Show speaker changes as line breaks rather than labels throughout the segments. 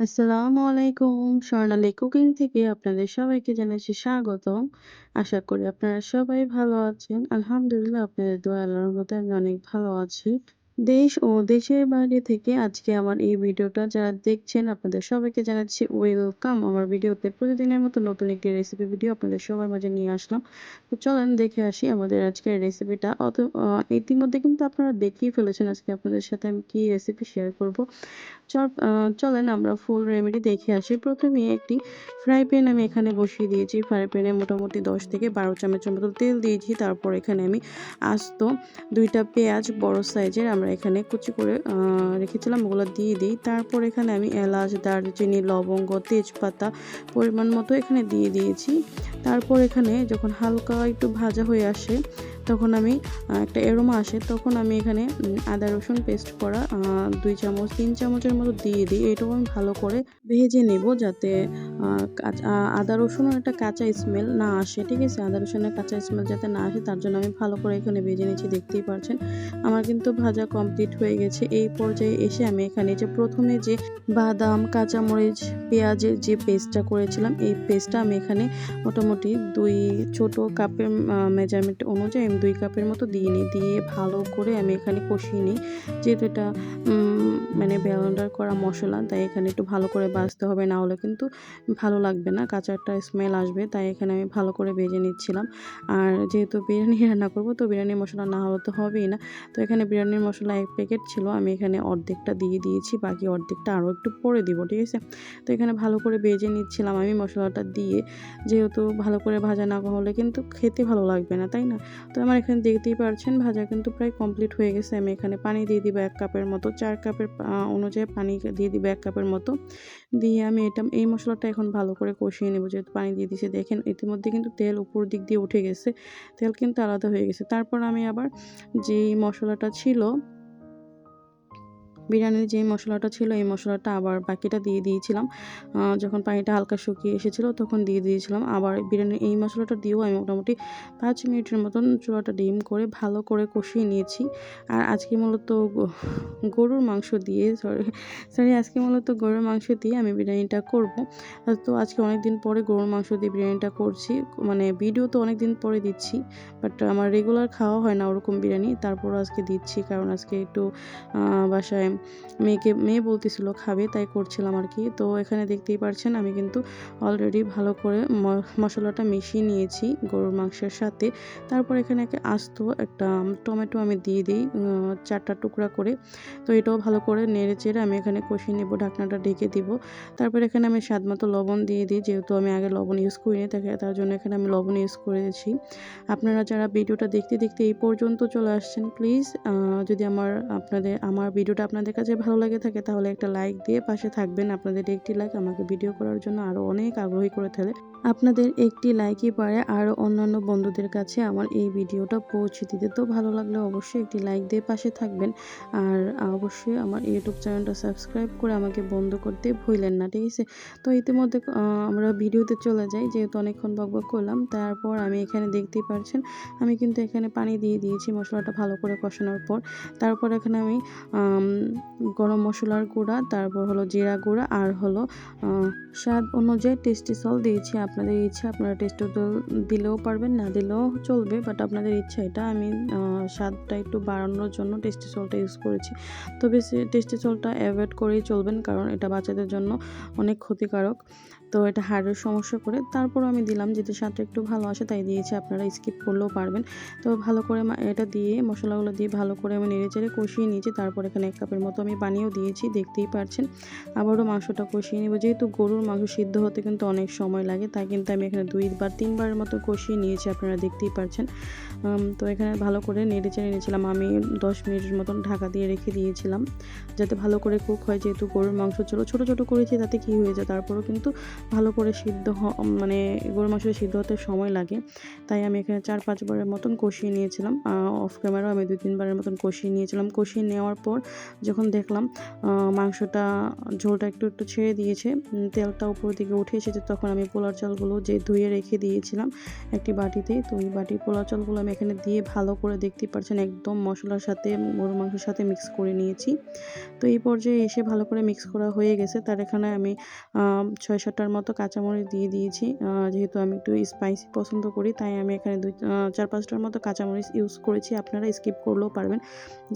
আসসালামু আলাইকুম স্বর্ণালী কুকিং থেকে আপনাদের সবাইকে জানাচ্ছি স্বাগতম। আশা করি আপনারা সবাই ভালো আছেন। আলহামদুলিল্লাহ, আপনাদের দোয়া আল্লাহর মধ্যে আমি অনেক ভালো আছি। দেশ ও দেশের বাইরে থেকে আজকে আমার এই ভিডিওটা যারা দেখছেন, আপনাদের সবাইকে জানাচ্ছি ওয়েলকাম আমার ভিডিওতে প্রতিদিনের মতো নতুন একটি রেসিপি ভিডিও আপনাদের সবার মাঝে নিয়ে আসলাম। তো চলেন দেখে আসি আমাদের আজকের রেসিপিটা অত ইতিমধ্যে কিন্তু আপনারা দেখেই ফেলেছেন আজকে আপনাদের সাথে আমি কি রেসিপি শেয়ার করব। চলেন আমরা ফুল রেমেডি দেখে আসি। প্রথমে একটি ফ্রাই প্যান আমি এখানে বসিয়ে দিয়েছি। ফ্রাই প্যানে মোটামুটি দশ থেকে বারো চামচের মতো তেল দিয়েছি। তারপর এখানে আমি আস্ত দুইটা পেঁয়াজ বড় সাইজের আমরা এখানে কুচি করে রেখেছিলাম, ওগুলো দিয়ে দিই। তারপর এখানে আমি এলাচ, দারচিনি, লবঙ্গ, তেজপাতা পরিমাণ মতো এখানে দিয়ে দিয়েছি। তারপর এখানে যখন হালকা একটু ভাজা হয়ে আসে তখন আমি একটা এরোমা আসে, তখন আমি এখানে আদা রসুন পেস্ট করা দুই চামচ, তিন চামচের মতো দিয়ে দিই। এটাও আমি ভালো করে ভেজে নেব যাতে আদা রসুনের একটা কাঁচা স্মেল না আসে, ঠিক আছে? আদা রসুনের কাঁচা স্মেল যাতে না আসে, তার জন্য আমি ভালো করে এখানে ভেজে নিচ্ছি, দেখতেই পারছেন? আমার কিন্তু ভাজা কমপ্লিট হয়ে গেছে। এই পর্যায়ে এসে আমি এখানে যে প্রথমে যে বাদাম, কাঁচামরিচ, পেঁয়াজের যে পেস্টটা করেছিলাম, এই পেস্টটা আমি এখানে মোটামুটি দুই ছোট কাপের মেজারমেন্ট অনুযায়ী দুই কাপের মতো দিয়ে নিই। দিয়ে ভালো করে আমি এখানে কষিয়ে নিই। যেহেতু এটা মানে ব্যালেন্ডার করা মশলা, তাই এখানে একটু ভালো করে বাজতে হবে, না হলে কিন্তু ভালো লাগবে না। কাঁচা একটা স্মেল আসবে, তাই এখানে আমি ভালো করে ভেজে নিচ্ছিলাম। আর যেহেতু বিরিয়ানি রান্না করব, তো বিরিয়ানি মশলা না হলে তো হবেই না। তো এখানে বিরিয়ানির মশলা এক প্যাকেট ছিল, আমি এখানে অর্ধেকটা দিয়ে দিয়েছি, বাকি অর্ধেকটা আরও একটু পরে দিব, ঠিক আছে? তো এখানে ভালো করে ভেজে নিচ্ছিলাম আমি মশলাটা দিয়ে। যেহেতু ভালো করে ভাজা না হলে কিন্তু খেতে ভালো লাগবে না, তাই না? তো আমার এখানে দেখতেই পারছেন, ভাজা কিন্তু প্রায় কমপ্লিট হয়ে গেছে। আমি এখানে পানি দিয়ে দিব এক কাপের মতো, চার কাপের অনুযায়ী পানি দিয়ে দিব এক কাপের মতো। দিয়ে আমি এটা, এই মশলাটা এখন ভালো করে কষিয়ে নেব। যেহেতু পানি দিয়ে দিয়েছি দেখেন ইতিমধ্যে কিন্তু তেল উপর দিক দিয়ে উঠে গেছে। তেল কিন্তু আলাদা হয়ে গেছে। তারপর আমি আবার যেই মশলাটা ছিল বিরিয়ানির যে মশলাটা ছিল, এই মশলাটা আবার বাকিটা দিয়ে দিয়েছিলাম। যখন পানিটা হালকা শুকিয়ে এসেছিল তখন দিয়ে দিয়েছিলাম। আবার বিরিয়ানির এই মশলাটা দিয়েও আমি মোটামুটি পাঁচ মিনিটের মতন চুলাটা ডিম করে ভালো করে কষিয়ে নিয়েছি। আর আজকে মূলত গরুর মাংস দিয়ে সরি সরি আজকে মূলত গরুর মাংস দিয়ে আমি বিরিয়ানিটা করব। তো আজকে অনেক দিন পরে গরুর মাংস দিয়ে বিরিয়ানিটা করছি। মানে ভিডিও তো অনেক দিন পরে দিচ্ছি বাট আমার রেগুলার খাওয়া হয় না ওরকম বিরিয়ানি। তারপর আজকে দিচ্ছি, কারণ আজকে একটু বাসায় মেয়েকে, মেয়ে বলতেছিল, খাবে, তাই করছিলাম আর কি। তো এখানে দেখতেই পারছেন, আমি কিন্তু অলরেডি ভালো করে মশলাটা মিশিয়ে নিয়েছি গরুর মাংসের সাথে। তারপর এখানে একটা আস্ত একটা টমেটো আমি দিয়ে দিই চারটা টুকরা করে। তো এটাও ভালো করে নেড়ে চেড়ে আমি এখানে কষিয়ে নেব, ঢাকনাটা ঢেকে দিব। তারপর এখানে আমি স্বাদ মতো লবণ দিয়ে দিই, যেহেতু আমি আগে লবণ ইউজ করিনি, তাকে, তার জন্য এখানে আমি লবণ ইউজ করেছি। আপনারা যারা ভিডিওটা দেখতে দেখতে এই পর্যন্ত চলে আসছেন প্লিজ যদি আমার, আপনাদের, আমার ভিডিওটা আপনাদের কাছে ভালো লাগে থাকে তাহলে একটা লাইক দিয়ে পাশে থাকবেন। আপনাদের একটি লাইক আমাকে ভিডিও করার জন্য আরও অনেক আগ্রহী করে তোলে। আপনাদের একটি লাইকই পারে আরও অন্যান্য বন্ধুদের কাছে আমার এই ভিডিওটা পৌঁছে দিতে তো ভালো লাগলে অবশ্যই একটি লাইক দিয়ে পাশে থাকবেন। আর অবশ্যই আমার ইউটিউব চ্যানেলটা সাবস্ক্রাইব করে আমাকে বন্ধ করতে ভুলেন না, ঠিক আছে? তো ইতিমধ্যে আমরা ভিডিওতে চলে যাই, যেহেতু অনেকক্ষণ বকবক করলাম। তারপর আমি এখানে দেখতেই পারছেন, আমি কিন্তু এখানে পানি দিয়ে দিয়েছি মশলাটা ভালো করে কষানোর পর। তারপর এখানে আমি গরম মশলার গুঁড়া, তারপর হলো জিরা গুঁড়া, আর হলো স্বাদ অনুযায়ী টেস্টি সল দিয়েছি আপনাদের ইচ্ছা, আপনারা টেস্ট দিলেও পারবেন, না দিলেও চলবে বাট আপনাদের ইচ্ছা এটা। আমি স্বাদটা একটু বাড়ানোর জন্য টেস্টি সলটা ইউজ করেছি। তবে টেস্টি সলটা অ্যাভয়েড করেই চলবেন, কারণ এটা বাচ্চাদের জন্য অনেক ক্ষতিকারক। তো এটা হাড়ের সমস্যা করে তারপর আমি দিলাম যেটা স্বাদটা একটু ভালো আসে তাই দিয়েছি। আপনারা স্কিপ করলেও পারবেন। তো ভালো করে এটা দিয়ে, মশলাগুলো দিয়ে ভালো করে আমি নেড়ে চেড়ে কষিয়ে নিয়েছি। তারপর এখানে এক কাপের মতো আমি পানিও দিয়েছি, দেখতেই পারছেন। আবারও মাংসটা কষিয়ে নেব। যেহেতু গরুর মাংস সিদ্ধ হতে কিন্তু অনেক সময় লাগে, তাই কিন্তু আমি এখানে দুইবার, তিনবারের মতো কষিয়ে নিয়েছি, আপনারা দেখতেই পারছেন। তো এখানে ভালো করে নেড়ে চেড়ে নিয়েছিলাম। আমি দশ মিনিটের মতন ঢাকা দিয়ে রেখে দিয়েছিলাম, যাতে ভালো করে কুক হয়। যেহেতু গরুর মাংস ছিল ছোটো ছোটো করেছি, তাতে কী হয়ে যায়? তারপরেও কিন্তু ভালো করে সিদ্ধ মানে গরুর মাংস সিদ্ধ হতে সময় লাগে। তাই আমি এখানে চার পাঁচবারের মতন কষিয়ে নিয়েছিলাম। অফ ক্যামেরাও আমি দুই তিনবারের মতন কষিয়ে নিয়েছিলাম। কষিয়ে নেওয়ার পর যখন দেখলাম মাংসটা ঝোলটা একটু একটু ছেড়ে দিয়েছে তেলটা উপর দিকে উঠে এসেছে, তখন আমি পোলার চালগুলো যে ধুয়ে রেখে দিয়েছিলাম একটি বাটিতে, তো ওই বাটির পোলাও চালগুলো আমি এখানে দিয়ে ভালো করে দেখতে পাচ্ছেন একদম মশলার সাথে, গরুর মাংসের সাথে মিক্স করে নিয়েছি। তো এই পর্যায়ে এসে ভালো করে মিক্স করা হয়ে গেছে। তার এখানে আমি ছয়, সাতটার মতো কাঁচামরিচ দিয়ে দিয়েছি। যেহেতু আমি একটু স্পাইসি পছন্দ করি, তাই আমি এখানে দুই চার পাঁচটার মতো কাঁচামরিচ ইউজ করেছি। আপনারা স্কিপ করলেও পারবেন।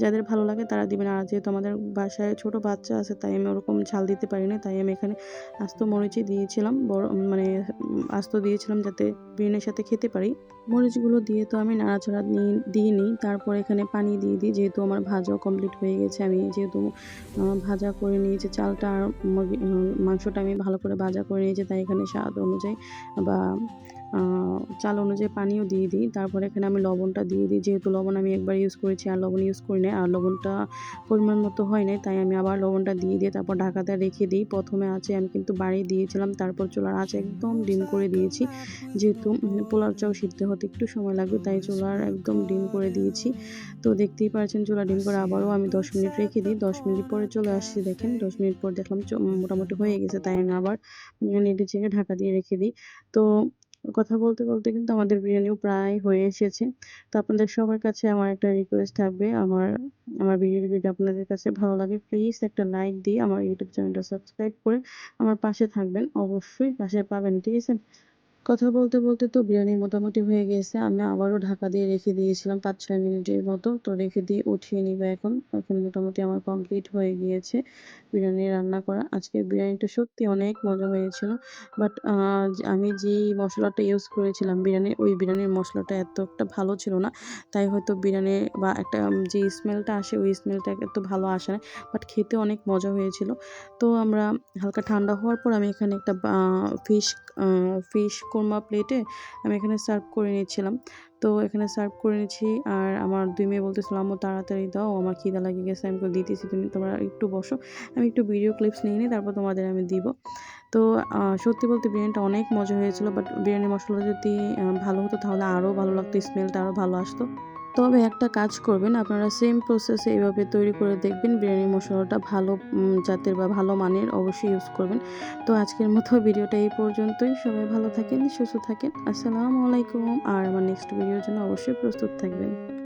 যাদের ভালো লাগে তারা দিবেন। আর যেহেতু আমাদের বাসায় ছোট বাচ্চা আছে, তাই আমি ওরকম ঝাল দিতে পারি না। তাই আমি এখানে আস্ত মরিচই দিয়েছিলাম। বড় মানে আস্ত দিয়েছিলাম যাতে বিরিয়ানির সাথে খেতে পারি। মরিচগুলো দিয়ে তো আমি নাড়াচাড়া নিয়ে নিই তারপর এখানে পানি দিয়ে দিই। যেহেতু আমার ভাজাও কমপ্লিট হয়ে গেছে। আমি যেহেতু ভাজা করে নিয়েছি, চালটা আর মাংসটা আমি ভালো করে ভাজা করে নিয়েছি তাই এখানে স্বাদ অনুযায়ী বা চাল অনুযায়ী পানিও দিয়ে দিই। তারপরে এখানে আমি লবণটা দিয়ে দিই। যেহেতু লবণ আমি একবার ইউজ করেছি, আর লবণ ইউজ করি নাই, আর লবণটা পরিমাণ মতো হয় নাই, তাই আমি আবার লবণটা দিয়ে দিয়ে তারপর ঢাকাতে রেখে দিই। প্রথমে আছে, আমি কিন্তু বাড়িয়ে দিয়েছিলাম, তারপর চুলার আঁচ একদম ডিম করে দিয়েছি। যেহেতু পোলাও চাও সিদ্ধ হতে একটু সময় লাগবে, তাই চুলার একদম ডিম করে দিয়েছি। তো দেখতেই পাচ্ছেন চুলা ডিম করে আবারও আমি দশ মিনিট রেখে দিই। দশ মিনিট পরে চলে আসছি, দেখেন, দশ মিনিট পর দেখলাম মোটামুটি হয়ে গেছে, তাই আমি আবার নেড়ে চেড়ে ঢাকা দিয়ে রেখে দিই। তো কথা বলতে বলতে কিন্তু আমাদের বিরিয়ানিও প্রায় হয়ে এসেছে। তো আপনাদের সবার কাছে আমার একটা রিকোয়েস্ট থাকবে। আমার আমার বিরিয়ানি যদি আপনাদের কাছে ভালো লাগে প্লিজ একটা লাইক দিয়ে আমার ইউটিউব চ্যানেলটা সাবস্ক্রাইব করে আমার পাশে থাকবেন। অবশ্যই পাশে পাবেন, ঠিক আছে? কথা বলতে বলতে তো বিরিয়ানি মোটামুটি হয়ে গেছে। আমি আবারও ঢাকা দিয়ে রেখে দিয়েছিলাম পাঁচ, ছয় মিনিটের মতো। তো রেখে দিয়ে উঠিয়ে নিব এখন। এখন মোটামুটি আমার কমপ্লিট হয়ে গিয়েছে বিরিয়ানি রান্না করা। আজকে বিরিয়ানিটা সত্যি অনেক মজা হয়েছিল। বাট আমি যেই মশলাটা ইউজ করেছিলাম বিরিয়ানির ওই বিরিয়ানির মশলাটা এত একটা ভালো ছিল না। তাই হয়তো বিরিয়ানি বা একটা যে স্মেলটা আসে, ওই স্মেলটা এত ভালো আসে না। বাট খেতে অনেক মজা হয়েছিল। তো আমরা হালকা ঠান্ডা হওয়ার পর আমি এখানে একটা ফিশ ফিশ কোরমা প্লেটে আমি এখানে সার্ভ করে নিয়েছিলাম তো এখানে সার্ভ করে নিয়েছি আর আমার দুই মেয়ে বলতেছিল, আম্মু, তাড়াতাড়ি দাও, আমার খিদা লাগে গেছে আমি দিতেছি, তুমি তোমরা একটু বসো। আমি একটু ভিডিও ক্লিপস নিয়ে নিই, তারপর তোমাদের আমি দিব। তো সত্যি বলতে বিরিয়ানিটা অনেক মজা হয়েছিল বাট বিরিয়ানি মশলা যদি ভালো হতো, তাহলে আরও ভালো লাগতো স্মেলটা আরও ভালো আসতো। তবে একটা কাজ করবেন, আপনারা সেম প্রসেসে এইভাবে তৈরি করে দেখবেন, বিরিয়ানি মশলাটা ভালো জাতের বা ভালো মানের অবশ্যই ইউজ করবেন। তো আজকের মতো ভিডিওটা এই পর্যন্তই। সবাই ভালো থাকেন, সুস্থ থাকেন। আসসালামু আলাইকুম। আর আমার নেক্সট ভিডিওর জন্য অবশ্যই প্রস্তুত থাকবেন।